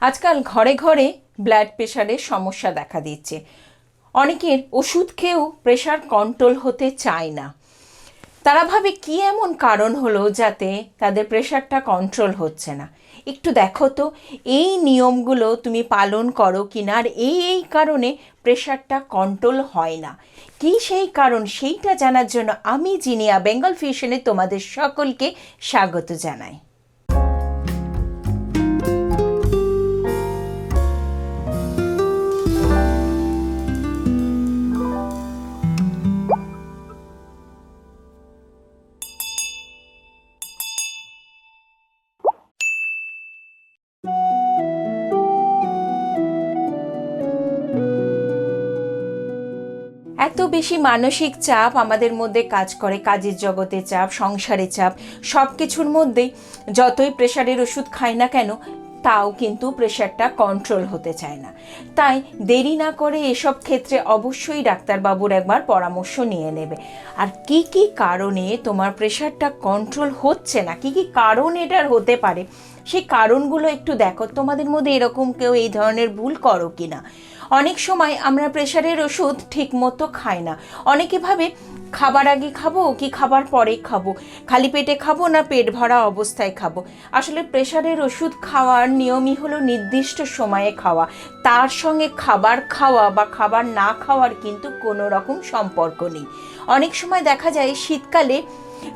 আজকাল ঘরে ঘরে ব্লাড প্রেশারের সমস্যা দেখা দিচ্ছে। অনেকের ওষুধ খেয়েও প্রেশার কন্ট্রোল হতে চায় না। তারা ভাবে কি এমন কারণ হলো যাতে তাদের প্রেশারটা কন্ট্রোল হচ্ছে না। একটু দেখো তো, এই নিয়মগুলো তুমি পালন করো কি না আর এই এই কারণে প্রেশারটা কন্ট্রোল হয় না। কি সেই কারণ? সেইটা জানার জন্য আমি জিনিয়া, বেঙ্গল ফিউশনে তোমাদের সকলকে স্বাগত জানাই। এত বেশি মানসিক চাপ আমাদের মধ্যে কাজ করে, কাজের জগতে চাপ, সংসারে চাপ সব কিছুর মধ্যেই যতই প্রেশারের ওষুধ খাই না কেন, তাও কিন্তু প্রেশারটা কন্ট্রোল হতে চায় না। তাই দেরি না করে এসব ক্ষেত্রে অবশ্যই ডাক্তারবাবুর একবার পরামর্শ নিয়ে নেবে। আর কি কি কারণে তোমার প্রেশারটা কন্ট্রোল হচ্ছে না? কি কি কারণ এটার হতে পারে? সেই কারণগুলো একটু দেখো। তোমাদের মধ্যে এরকম কেউ এই ধরনের ভুল করো কি না অনেক সময় আমরা প্রেশারের ওষুধ ঠিকমতো খাই না। অনেকে ভাবে, খাবার আগে খাব, কি খাবার পরে খাব? খালি পেটে খাব না পেট ভরা অবস্থায় খাব? আসলে প্রেশারের ওষুধ খাওয়ার নিয়মই হলো নির্দিষ্ট সময়ে খাওয়া। তার সঙ্গে খাবার খাওয়া বা খাবার না খাওয়ার কিন্তু কোনো রকম সম্পর্ক নেই। অনেক সময় দেখা যায়, শীতকালে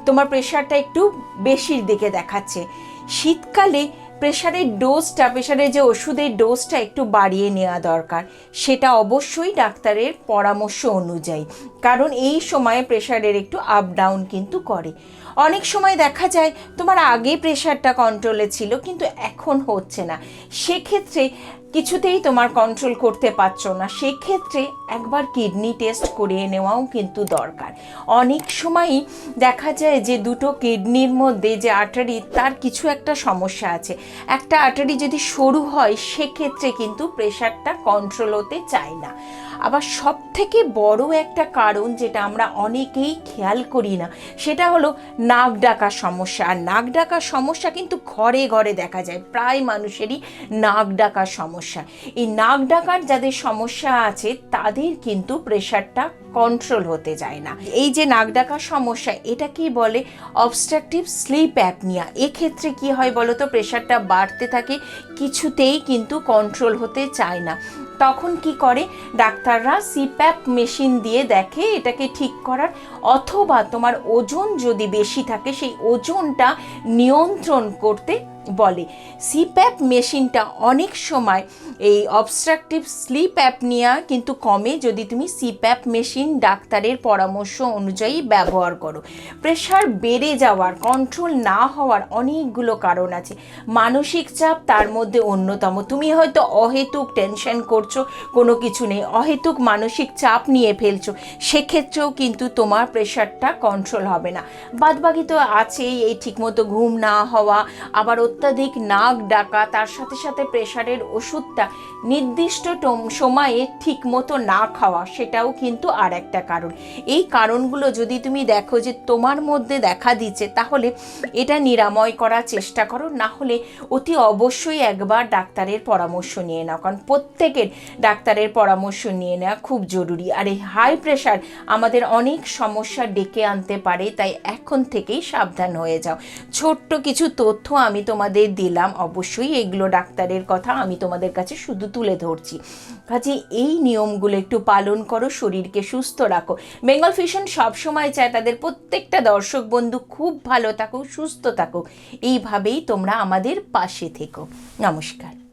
তোমার প্রেশারটা একটু বেশির দিকে দেখাচ্ছে। শীতকালে প্রেশারের ডোজটা প্রেশারের যে ওষুধের ডোজটা একটু বাড়িয়ে নেওয়া দরকার, সেটা অবশ্যই ডাক্তারের পরামর্শ অনুযায়ী। কারণ এই সময়ে প্রেশারের একটু আপ ডাউন কিন্তু করে। অনেক সময় দেখা যায় তোমার আগে প্রেশারটা কন্ট্রোলে ছিল, কিন্তু এখন হচ্ছে না। সেক্ষেত্রে কিছুতেই তোমার কন্ট্রোল করতে পারছ না। সেক্ষেত্রে একবার কিডনি টেস্ট করিয়ে নেওয়াও কিন্তু দরকার। অনেক সময়ই দেখা যায় যে দুটো কিডনির মধ্যে যে আর্টারি তার কিছু একটা সমস্যা আছে। একটা আর্টারি যদি সরু হয়, সেক্ষেত্রে কিন্তু প্রেশারটা কন্ট্রোল হতে চায় না। আবার সব থেকে বড় একটা কারণ যেটা আমরা অনেকেই খেয়াল করি না, সেটা হলো নাক ডাকার সমস্যা। আর নাক ডাকার সমস্যা কিন্তু ঘরে ঘরে দেখা যায়, প্রায় মানুষেরই নাক ডাকার সমস্যা। এই নাক ডাকার যাদের সমস্যা আছে, তাদের কিন্তু প্রেশারটা কন্ট্রোল হতে যায় না। এই যে নাক ডাকার সমস্যা, এটা কি বলে? অবস্ট্রাকটিভ স্লিপ অ্যাপনিয়া এক্ষেত্রে কি হয় বলো তো প্রেশারটা বাড়তে থাকে, কিছুতেই কিন্তু কন্ট্রোল হতে চায় না। তখন কি করে? ডাক্তাররা সিপ্যাপ মেশিন দিয়ে দেখে এটাকে ঠিক করার, অথবা তোমার ওজন যদি বেশি থাকে, সেই ওজনটা নিয়ন্ত্রণ করতে বলে। সিপ্যাপ মেশিনটা অনেক সময় এই অবস্ট্রাকটিভ স্লিপ অ্যাপনিয়া কিন্তু কমে যদি তুমি সিপ্যাপ মেশিন ডাক্তারের পরামর্শ অনুযায়ী ব্যবহার করো। প্রেশার বেড়ে যাওয়ার কন্ট্রোল না হওয়ার অনেকগুলো কারণ আছে। মানসিক চাপ তার মধ্যে অন্যতম। তুমি হয়তো অহেতুক টেনশন করছ, কোনো কিছু নেই, অহেতুক মানসিক চাপ নিয়ে ফেলছো, সেক্ষেত্রেও কিন্তু তোমার প্রেশারটা কন্ট্রোল হবে না। বাদবাকি তো আছেই, এই ঠিকমতো ঘুম না হওয়া আবার অত্যাধিক নাক ডাকা, তার সাথে সাথে প্রেশারের ওষুধটা নির্দিষ্ট সময়ে ঠিক মতো না খাওয়া, সেটাও কিন্তু আর একটা কারণ। এই কারণগুলো যদি তুমি দেখো যে তোমার মধ্যে দেখা দিচ্ছে, তাহলে এটা নিরাময় করার চেষ্টা করো, না হলে অতি অবশ্যই একবার ডাক্তারের পরামর্শ নিয়ে নাও, কারণ প্রত্যেকের ডাক্তারের পরামর্শ নিয়ে নেওয়া খুব জরুরি। আর এই হাই প্রেশার আমাদের অনেক সমস্যা ডেকে আনতে পারে, তাই এখন থেকেই সাবধান হয়ে যাও। ছোট্ট কিছু তথ্য আমি তোমাদের দিলাম, অবশ্যই এগুলো ডাক্তারের কথা, আমি তোমাদের কাছে শুধু তুলে ধরছি। কাজে এই নিয়মগুলো একটু পালন করো, শরীরকে সুস্থ রাখো। বেঙ্গল ফিশন সবসময় চায় তাদের প্রত্যেকটা দর্শক বন্ধু খুব ভালো থাকুক, সুস্থ থাকুক। এইভাবেই তোমরা আমাদের পাশে থেকো। নমস্কার।